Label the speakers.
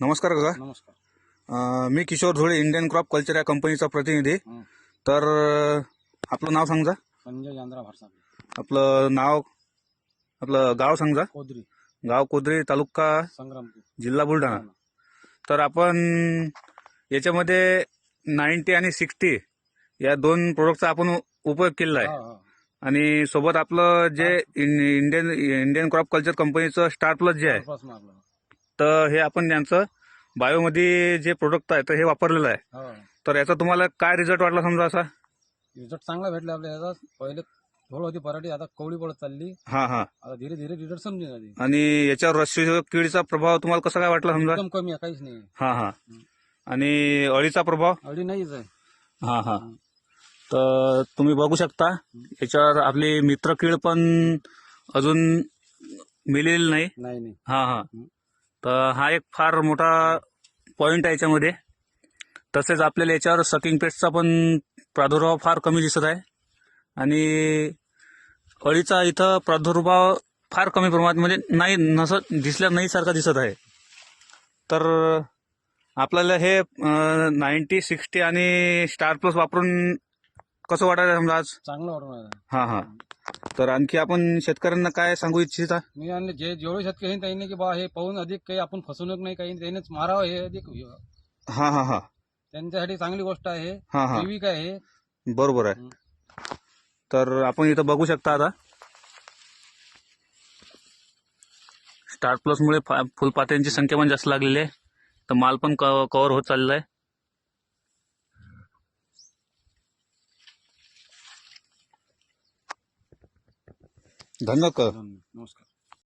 Speaker 1: नमस्कार काका.
Speaker 2: नमस्कार.
Speaker 1: अं, मी Kishor Dhule Indian crop culture या कंपनीचा प्रतिनिधी.
Speaker 2: हं.
Speaker 1: तर अं, आपलं नाव सांगा
Speaker 2: संजय भारसाबे
Speaker 1: आपलं नाव आपलं गाव सांगा
Speaker 2: कोदरी.
Speaker 1: गाव कोदरी तालुका
Speaker 2: संग्रामपूर.
Speaker 1: जिल्हा बुलढाणा. तर आपण याच्यामध्ये नाईन्टी आणि सिक्स्टी या दोन प्रोडक्टचा आपण उपयोग केलेला आहे.
Speaker 2: हा, हा.
Speaker 1: आणि सोबत आपलं जे इन- इंडियन इंडियन क्रॉप कल्चर कंपनीचं स्टार प्लस जे आहे. तर हे आपण यांचं बायोमध्ये जे प्रोडक्ट आहे तर हे वापरलेलं आहे.
Speaker 2: हो.
Speaker 1: तर याचा तुम्हाला काय रिझल्ट वाटला समजा असा?
Speaker 2: रिझल्ट चांगला भेटला आपल्या याचा. पहिले थोडं होती पराठी आता कवडी पडत चालली.
Speaker 1: हा हा.
Speaker 2: आता धीरे धीरे रिझल्ट समजून आली.
Speaker 1: आणि याच्यावर रस्सी किडीचा प्रभाव तुम्हाला कसा काय वाटला समजा?
Speaker 2: एकदम कमी आहे काहीच नाही.
Speaker 1: हा हा. आणि अळीचा प्रभाव?
Speaker 2: अडी नाहीच आहे.
Speaker 1: हा हा. तर तुम्ही बघू शकता याच्यावर आपली मित्र कीड पण अजून मिळेली नाही.
Speaker 2: नाही नाही.
Speaker 1: हा हा. तर हा एक फार मोठा पॉईंट आहे याच्यामध्ये. तसेच आपल्याला याच्यावर सकिंग पेस्टचा पण प्रादुर्भाव फार कमी दिसत आहे. आणि अळीचा इथं प्रादुर्भाव फार कमी प्रमाणात म्हणजे नाही नसत दिसल्या नाही सारखा दिसत आहे. तर आपल्याला हे नाईन्टी सिक्स्टी आणि स्टार प्लस वापरून कसं वाटायला समजा आज?
Speaker 2: चांगलं वाटून.
Speaker 1: हा हा. तर आणखी आपण शेतकऱ्यांना काय सांगू इच्छिता?
Speaker 2: मी आणि जे जेवढे शेतकरी त्यांनी की बा हे पाहून अधिक काही आपण फसवणूक नाही काही त्यांनीच मारावं हे अधिक
Speaker 1: हा हा हा
Speaker 2: त्यांच्यासाठी चांगली गोष्ट आहे.
Speaker 1: हा हा.
Speaker 2: जैविक आहे.
Speaker 1: बरोबर आहे. तर आपण इथं बघू शकता आता. स्टार प्लस मुळे फुलपात्यांची संख्या पण जास्त लागलेली आहे. तर माल पण कव्हर होत चाललेला आहे. धन्यवाद
Speaker 2: नमस्कार